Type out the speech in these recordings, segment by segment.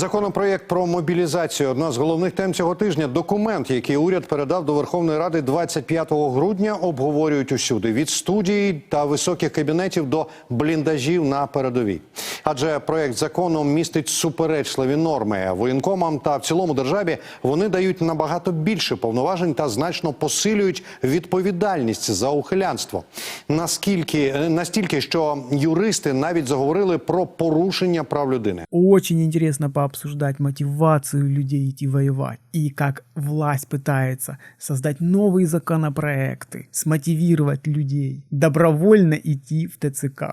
Законопроєкт про мобілізацію одна з головних тем цього тижня. Документ, який уряд передав до Верховної Ради 25 грудня, обговорюють усюди від студії та високих кабінетів до бліндажів на передовій. Адже проєкт закону містить суперечливі норми воєнкомам та в цілому державі вони дають набагато більше повноважень та значно посилюють відповідальність за ухилянство. Наскільки настільки, що юристи навіть заговорили про порушення прав людини. Очень интересно пообсуждать мотивацию людей идти воевать и как власть пытается создать новые законопроекты, смотивировать людей добровольно идти в ТЦК.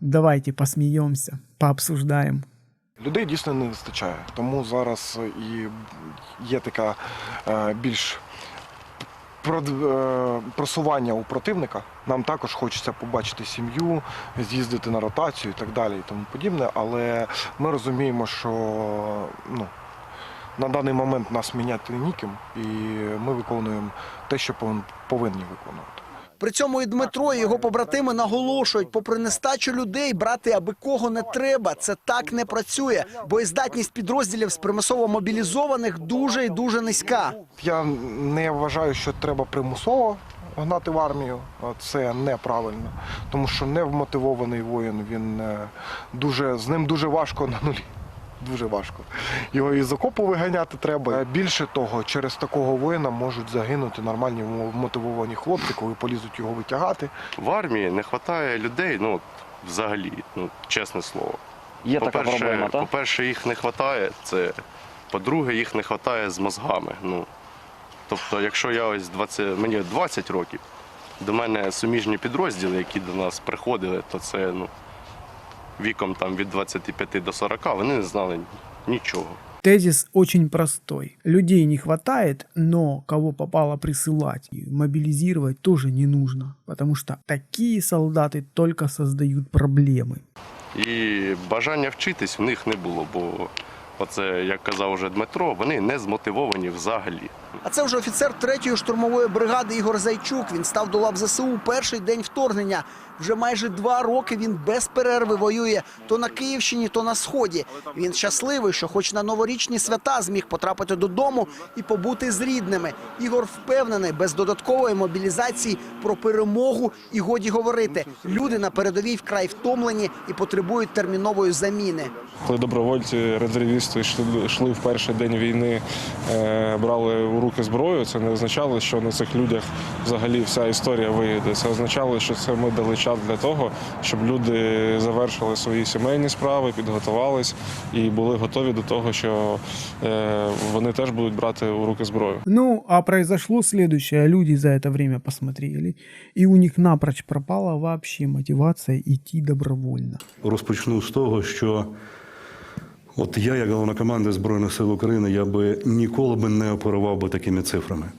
Давайте посмеемся, пообсуждаем. Людей дійсно не вистачає, тому зараз і є така е, більш прод- е, просування у противника. Нам також хочеться побачити сім'ю, з'їздити на ротацію і так далі, і тому подібне. Але ми розуміємо, що ну, на даний момент нас міняти ніким, і ми виконуємо те, що повинні виконувати. При цьому і Дмитро, і його побратими наголошують, попри нестачу людей, брати аби кого не треба. Це так не працює. Боєздатність підрозділів з примусово мобілізованих дуже і дуже низька. Я не вважаю, що треба примусово гнати в армію. Це неправильно, тому що невмотивований воїн він е, дуже з ним дуже важко на нулі. Дуже важко. Його із окопу виганяти треба. Е, Більше того, через такого воїна можуть загинути нормальні мотивовані хлопці, коли полізуть його витягати. В армії не вистачає людей, ну взагалі, ну чесне слово. Є така По-перше, проблема, так? по-перше, їх не вистачає. Це по-друге, їх не вистачає з мозгами. Ну тобто, якщо я ось 20, мені 20 років, до мене суміжні підрозділи, які до нас приходили, то це ну віком там від 25 до 40, вони не знали нічого. Тезис очень простой. Людей не хватает, но кого попало присылать и мобилизировать тоже не нужно, потому что такие солдаты только создают проблемы. І бажання вчитись в них не було, бо оце, як казав уже Дмитро, вони не змотивовані взагалі. А це вже офіцер 3-ї штурмової бригади Ігор Зайчук. Він став до лав ЗСУ перший день вторгнення. Вже майже два роки він без перерви воює то на Київщині, то на сході. Він щасливий, що, хоч на новорічні свята, зміг потрапити додому і побути з рідними. Ігор впевнений, без додаткової мобілізації про перемогу і годі говорити. Люди на передовій вкрай втомлені і потребують термінової заміни. Коли добровольці, резервісти йшли, йшли в перший день війни, е, брали у руки зброю, це не означало, що на цих людях взагалі вся історія виїде. Це означало, що це ми дали час для того, щоб люди завершили свої сімейні справи, підготувались і були готові до того, що е, вони теж будуть брати у руки зброю. Ну, а произошло следующее. Люди за это время посмотрели, и у них напрочь пропала вообще мотивация идти добровольно. Розпочну з того, що от я, як головнокомандир Збройних сил України, я би ніколи би не оперував би такими цифрами.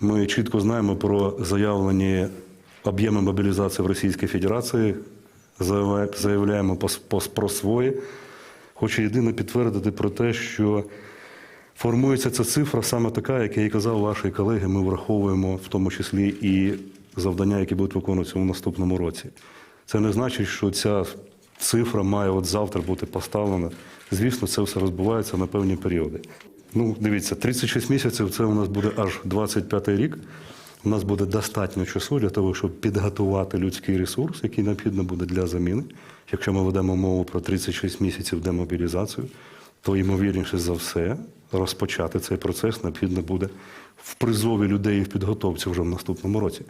Ми чітко знаємо про заявлені об'єми мобілізації в Російській Федерації, заявляємо про свої. Хочу єдине підтвердити про те, що формується ця цифра саме така, як я і казав ваші колеги, ми враховуємо в тому числі і завдання, які будуть виконуватися у наступному році. Це не значить, що ця цифра має от завтра бути поставлена. Звісно, це все розбувається на певні періоди. Ну, дивіться, 36 місяців це у нас буде аж 25 рік. У нас буде достатньо часу для того, щоб підготувати людський ресурс, який необхідно буде для заміни. Якщо ми ведемо мову про 36 місяців демобілізацію, то ймовірніше за все розпочати цей процес необхідно буде в призові людей і в підготовці вже в наступному році,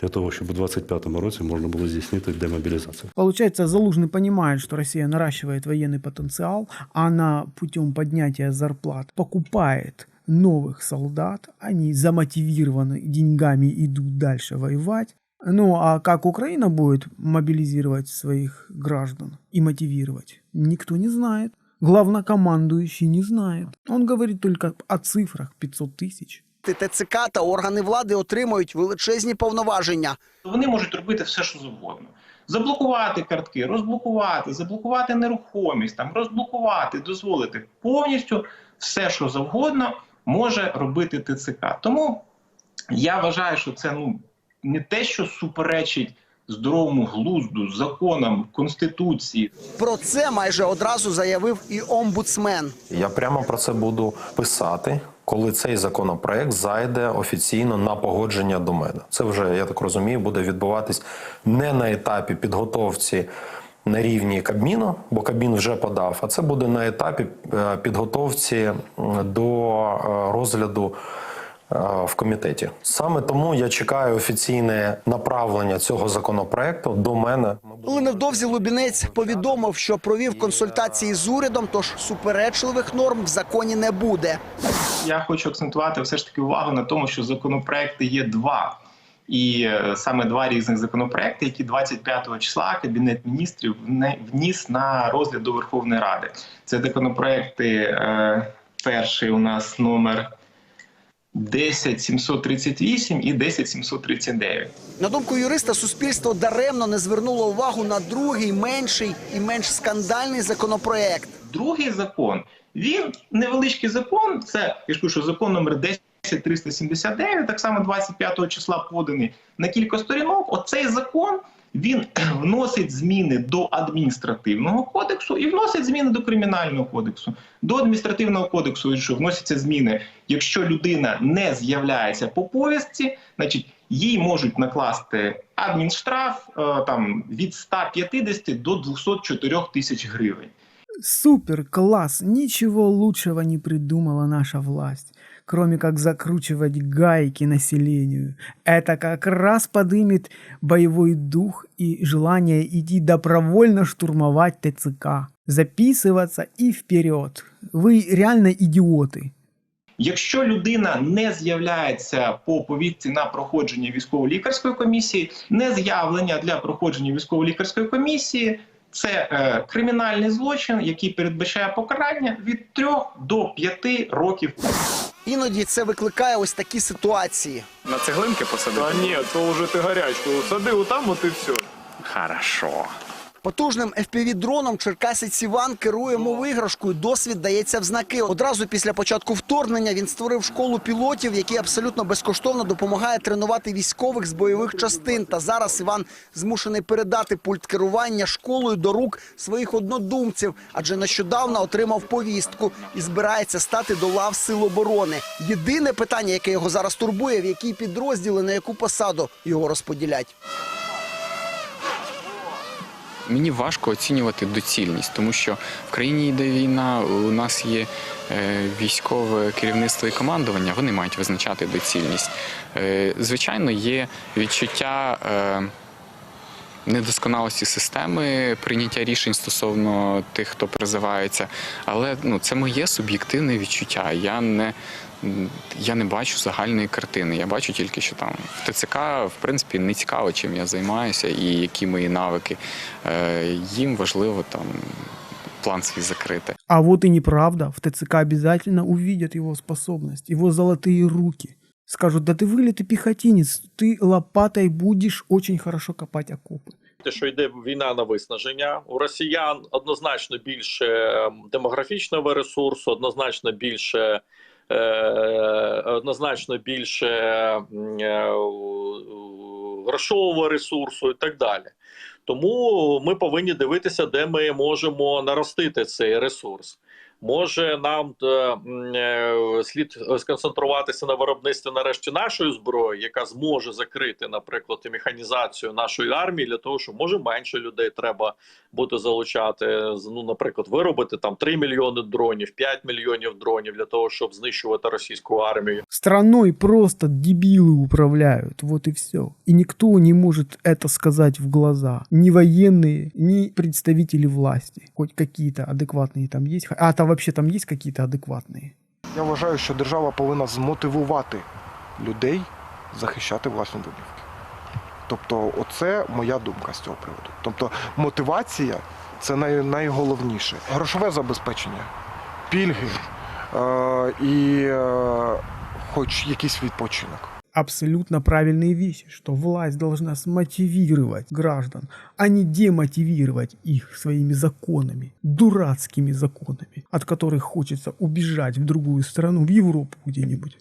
для того, щоб у 2025 році можна було здійснити демобілізацію. Получается, Залужный понимает, что Россия наращивает военный потенциал, а она путем поднятия зарплат покупает новых солдат, они замотивированы деньгами, идут дальше воевать. Ну а как Украина будет мобилизировать своих граждан и мотивировать, никто не знает. Главнокомандующий не знает. Он говорит только о цифрах 500 тысяч. ТЦК та органи влади отримують величезні повноваження. Вони можуть робити все, що завгодно. Заблокувати картки, розблокувати, заблокувати нерухомість, там розблокувати, дозволити повністю все, що завгодно, може робити ТЦК. Тому я вважаю, що це ну не те, що суперечить здоровому глузду, законам, конституції. Про це майже одразу заявив і омбудсмен. Я прямо про це буду писати, коли цей законопроект зайде офіційно на погодження до мене. Це вже я так розумію, буде відбуватись не на етапі підготовці на рівні Кабміну, бо Кабмін вже подав, а це буде на етапі е, підготовці до е, розгляду. Е, В комітеті саме тому я чекаю офіційне направлення цього законопроекту до мене. Але невдовзі Лубінець повідомив, що провів консультації з урядом, тож суперечливих норм в законі не буде. Я хочу акцентувати все ж таки увагу на тому, що законопроекти є два. І е, саме два різних законопроекти, які 25 числа Кабінет міністрів вніс на розгляд до Верховної Ради. Це законопроекти. Е, перший у нас номер 10738 і 10739. На думку юриста, суспільство даремно не звернуло увагу на другий, менший і менш скандальний законопроект. Другий закон він невеличкий закон. Це я ж кажу, що закон номер 10379, так само 25 числа поданий на кілька сторінок. Оцей закон він вносить зміни до адміністративного кодексу і вносить зміни до кримінального кодексу. До адміністративного кодексу що вносяться зміни, якщо людина не з'являється по повістці, значить їй можуть накласти адмінштраф е, там від 150 до 204 тисяч гривень. Супер, класс, ничего лучшего не придумала наша власть, кроме как закручивать гайки населению. Это как раз подымет боевой дух и желание идти добровольно штурмовать ТЦК, записываться и вперед. Вы реально идиоты. Якщо людина не з'являється по повістці на проходження військово-лікарської комісії, не з'явлення для проходження військово-лікарської комісії це е, кримінальний злочин, який передбачає покарання від 3 до 5 років. Іноді це викликає ось такі ситуації. На цеглинки посадити? Та ні, то вже ти гарячку. Сади отам, от і все. Хорошо. Потужним FPV-дроном черкасець Іван керує мовиграшкою. Досвід дається в знаки. Одразу після початку вторгнення він створив школу пілотів, які абсолютно безкоштовно допомагає тренувати військових з бойових частин. Та зараз Іван змушений передати пульт керування школою до рук своїх однодумців, адже нещодавно отримав повістку і збирається стати до лав сил оборони. Єдине питання, яке його зараз турбує, в які підрозділи на яку посаду його розподілять. Мені важко оцінювати доцільність, тому що в країні йде війна, у нас є е, військове керівництво і командування, вони мають визначати доцільність. Е, Звичайно, є відчуття. Недосконалості системи прийняття рішень стосовно тих, хто призивається, але ну це моє суб'єктивне відчуття. Я не я не бачу загальної картини. Я бачу тільки, що там в ТЦК в принципі не цікаво, чим я займаюся і які мої навики. Е, Їм важливо там план свій закрити. А вот и неправда. В ТЦК обязательно увидят его способность, его золотые руки. Скажут, да ты вылитый пехотинец, ты лопатой будешь очень хорошо копать окопы. Те, що йде війна на виснаження. У росіян однозначно більше ем, демографічного ресурсу, однозначно більше. е, Однозначно більше м, е, у- у- грошового ресурсу і так далі. Тому ми повинні дивитися, де ми можемо наростити цей ресурс. Може, нам е, м, е, слід сконцентруватися на виробництві нарешті нашої зброї, яка зможе закрити, наприклад, і механізацію нашої армії, для того, що може менше людей треба буде залучати. З- Ну, наприклад, виробити там 3 мільйони дронів, 5 мільйонів дронів для того, щоб знищувати російську армію. Страной просто дебилы управляют, вот и все. И никто не может это сказать в глаза. Ни военные, ни представители власти. Хоть какие-то адекватные там есть. А там вообще там есть какие-то адекватные? Я вважаю, що держава повинна змотивувати людей захищати власні домівки. Тобто, оце моя думка з цього приводу. Тобто, мотивація це най, найголовніше. Грошове забезпечення, пільги е, і е, хоч якийсь відпочинок. Абсолютно правильные вещи, что власть должна смотивировать граждан, а не демотивировать их своими законами, дурацкими законами, от которых хочется убежать в другую страну, в Европу где-нибудь.